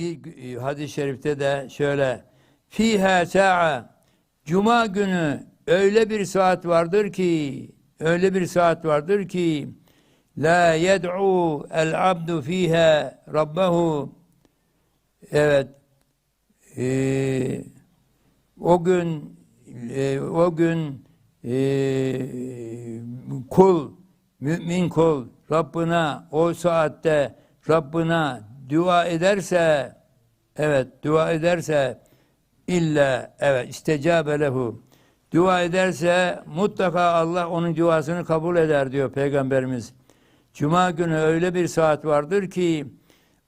bir e, hadis-i şerifte de şöyle fiha sa'a cuma günü öyle bir saat vardır ki öyle bir saat vardır ki la yed'u el abdu fiha rabbahu. Evet e, o gün e, o gün e, kul mümin kul Rabbına o saatte Rabbına dua ederse evet dua ederse illa evet istecabe lehu dua ederse mutlaka Allah onun duasını kabul eder diyor peygamberimiz. Cuma günü öyle bir saat vardır ki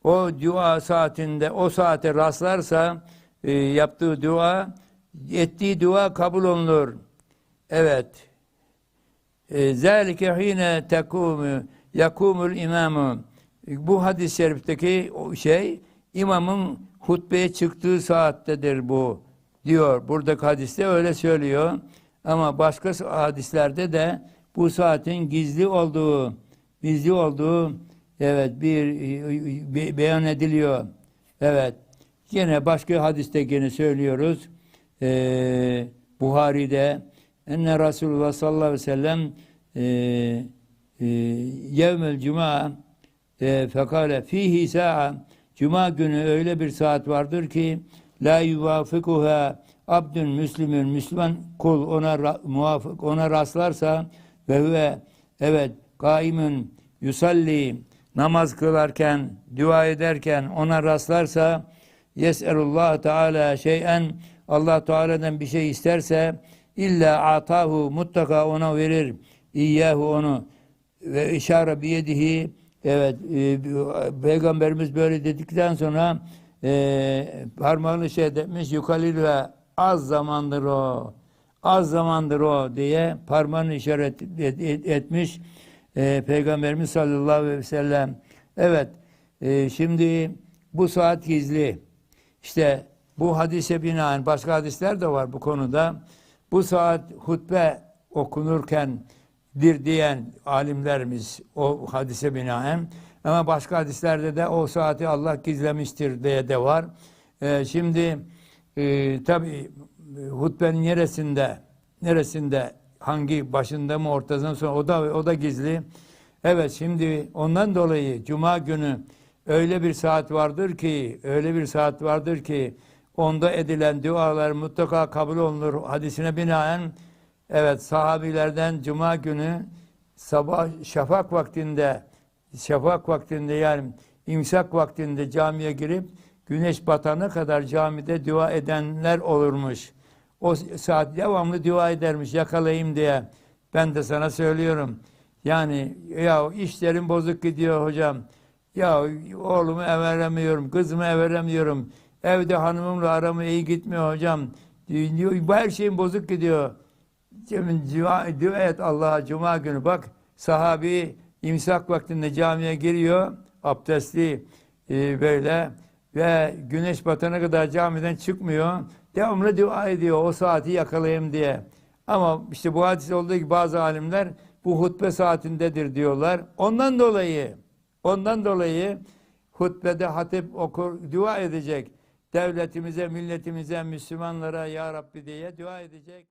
o dua saatinde o saate rastlarsa e, yaptığı dua ettiği dua kabul olunur. Evet. E, Zalike hine tekumu yakumul imamu. Bu hadis-i şerifteki şey imamın hutbeye çıktığı saattedir bu diyor. Buradaki hadiste öyle söylüyor. Ama başka hadislerde de bu saatin gizli olduğu, gizli olduğu evet bir be- beyan ediliyor. Evet. Yine başka hadiste yine söylüyoruz. Ee, Buhari'de enne Resulullah sallallahu aleyhi ve sellem e, e, yevmel cuma e, fekale fihi sa'a. Cuma günü öyle bir saat vardır ki la yuvafikuha abdün müslümün Müslüman kul ona muvafık ona rastlarsa ve huve evet kaimun yusalli namaz kılarken dua ederken ona rastlarsa yeselullah teala şeyen Allah Teala'dan bir şey isterse illa atahu mutlaka ona verir. İyyahu onu ve işare biyedihi evet e, peygamberimiz böyle dedikten sonra e, parmağını şey demiş yukalil ve az zamandır o az zamandır o diye parmağını işaret et- et- etmiş e, peygamberimiz sallallahu aleyhi ve sellem evet e, şimdi bu saat gizli işte bu hadise binaen başka hadisler de var bu konuda. Bu saat hutbe okunurken dir diyen alimlerimiz o hadise binaen ama başka hadislerde de o saati Allah gizlemiştir diye de var. Ee, şimdi e, tabi hutbenin neresinde neresinde hangi başında mı ortasında sonra o da o da gizli. Evet şimdi ondan dolayı cuma günü öyle bir saat vardır ki öyle bir saat vardır ki onda edilen dualar mutlaka kabul olunur hadisine binaen evet sahabilerden cuma günü sabah şafak vaktinde şafak vaktinde yani imsak vaktinde camiye girip güneş batana kadar camide dua edenler olurmuş. O saat devamlı dua edermiş yakalayayım diye. Ben de sana söylüyorum. Yani ya işlerim bozuk gidiyor hocam. Ya oğlumu everemiyorum, kızımı everemiyorum. Evde hanımımla aramı iyi gitmiyor hocam. Her şeyim bozuk gidiyor. Dua et Allah'a cuma günü bak sahabi imsak vaktinde camiye giriyor abdestli e, böyle ve güneş batana kadar camiden çıkmıyor. Devamlı dua ediyor o saati yakalayayım diye. Ama işte bu hadis olduğu gibi bazı alimler bu hutbe saatindedir diyorlar. Ondan dolayı ondan dolayı hutbede hatip okur, dua edecek. Devletimize, milletimize, Müslümanlara ya Rabbi diye dua edecek.